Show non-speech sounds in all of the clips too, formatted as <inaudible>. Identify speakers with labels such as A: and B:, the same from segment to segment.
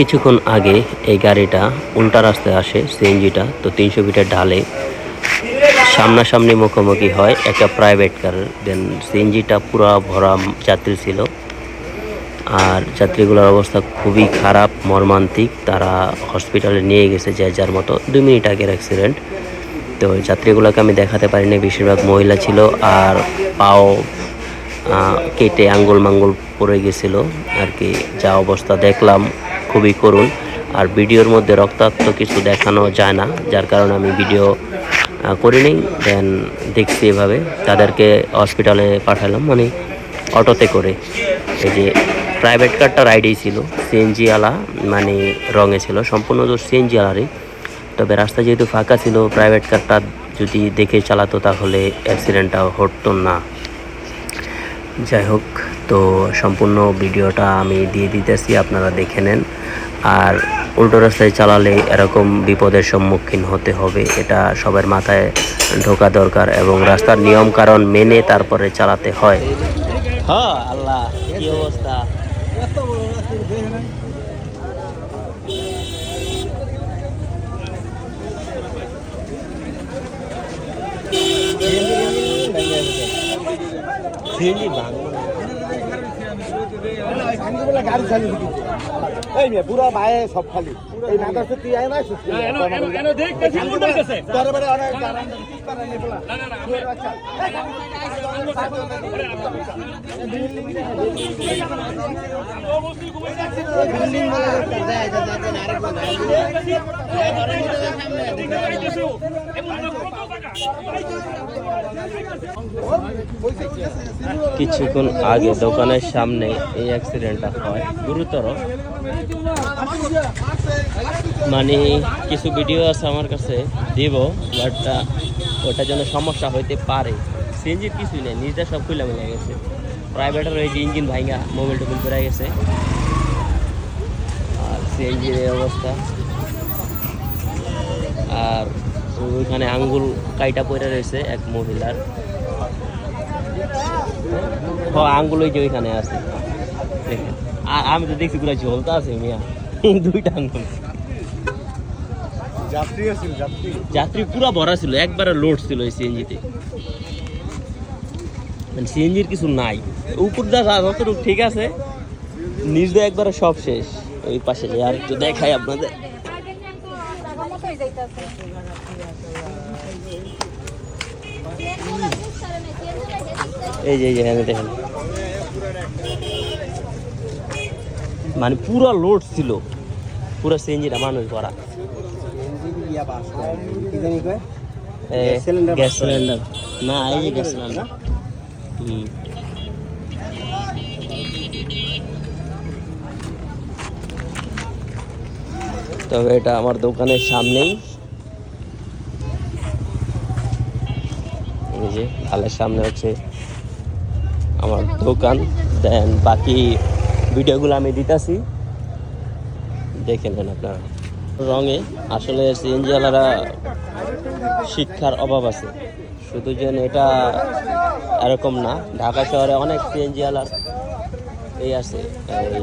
A: কিছুক্ষণ আগে এই গাড়িটা উল্টা রাস্তায় আসে সিএনজিটা, তো তিনশো ফিটের ঢালে সামনাসামনি মুখোমুখি হয় একটা প্রাইভেট কার দেন সিএনজিটা পুরা ভরা যাত্রী ছিল। আর যাত্রীগুলোর অবস্থা খুবই খারাপ, মর্মান্তিক। তারা হসপিটালে নিয়ে গেছে যে যার মতো। দুই মিনিট আগের অ্যাক্সিডেন্ট তো যাত্রীগুলোকে আমি দেখাতে পারিনি। বেশিরভাগ মহিলা ছিল আর পাও কেটে আঙ্গুল মাঙ্গুল পড়ে গেছিল। আর কি যা অবস্থা দেখলাম খুবই করুণ আর ভিডিওর মধ্যে রক্তাক্ত কিছু দেখানো যায় না, যার কারণে আমি ভিডিও করিনি। দেন দেখছি এভাবে। তাদেরকে হসপিটালে পাঠালাম। মানে অটোতে করে। এই যে প্রাইভেট কারটা রাইডেই ছিল সিএনজি আলা মানে রঙে ছিল, সম্পূর্ণ তো সিএনজি আলারই। তবে রাস্তা যেহেতু ফাঁকা ছিল প্রাইভেট কারটা যদি দেখে চালাতো তাহলে অ্যাক্সিডেন্টটা হতো না। যাই হোক, তো সম্পূর্ণ ভিডিওটা আমি দিয়ে দিতেছি, আপনারা দেখে নেন। আর উল্টো রাস্তায় চালালে এরকম বিপদের সম্মুখীন হতে হবে, এটা সবার মাথায় ঢোকা দরকার এবং রাস্তার নিয়ম কারণ মেনে তারপরে চালাতে হয়। হ্যাঁ আল্লাহ না
B: গাড়ি চালু এই মেয়ে পুরো বাইরে সব খালি। এই নাটক তুই আয় না দরবারে অনেক
A: কিছুক্ষণ আগে দোকানের সামনে এই অ্যাক্সিডেন্টটা হয়। গুরুতর। মানে কিছু ভিডিও আছে আমার কাছে দিব বাট ওটার জন্য সমস্যা হইতে পারে। সিএনজির কিছুই নেই নিজটা সব খুলে মিলে গেছে। প্রাইভেটের ওই যে ইঞ্জিন ভাইঙ্গা মোবাইল টোবিল করে গেছে। আর সিএনজির এই অবস্থা। আর ওইখানে আঙ্গুল কাইটা পড়ে রয়েছে এক মহিলার। হ আঙ্গুল ওই যে ওইখানে আছে। দেখেন। আর আমি তো দেখছি পুরো ঝোলতা আছে মিয়া। <laughs> দুইটা আঙ্গুল।
B: যাত্রী যাত্রী।
A: পুরো ভরা ছিল একবারে লোড ছিল এই সিএনজিতে। সিএনজির কিছু নাই। উপর দা যতটুকু ঠিক আছে নিজ একবারে সব শেষ। ওই পাশে আর একটু দেখাই আপনাদের। এই যে এই যে দেখেন। মানে পুরো লোড ছিল। পুরো সিএনজিটা মানুষ ভরা।
B: Gas cylinder.
A: না, এই যে গ্যাস সিলিন্ডার। হুম। তবে এটা আমার দোকানের সামনেই। এই যে ঢালের সামনে হচ্ছে আমার দোকান। দেন বাকি ভিডিওগুলো আমি দিতেছি। দেখে নেন আপনারা। রঙে আসলে সিএনজি ওয়ালারা শিক্ষার অভাব আছে। শুধু যেন এটা এরকম না, ঢাকা শহরে অনেক সিএনজি ওয়ালার এই আছে। এই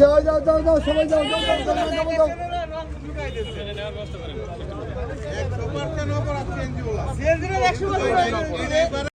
B: যাও যাও যাও যাও সবাই যাও যাও যাও যাও যাও যাও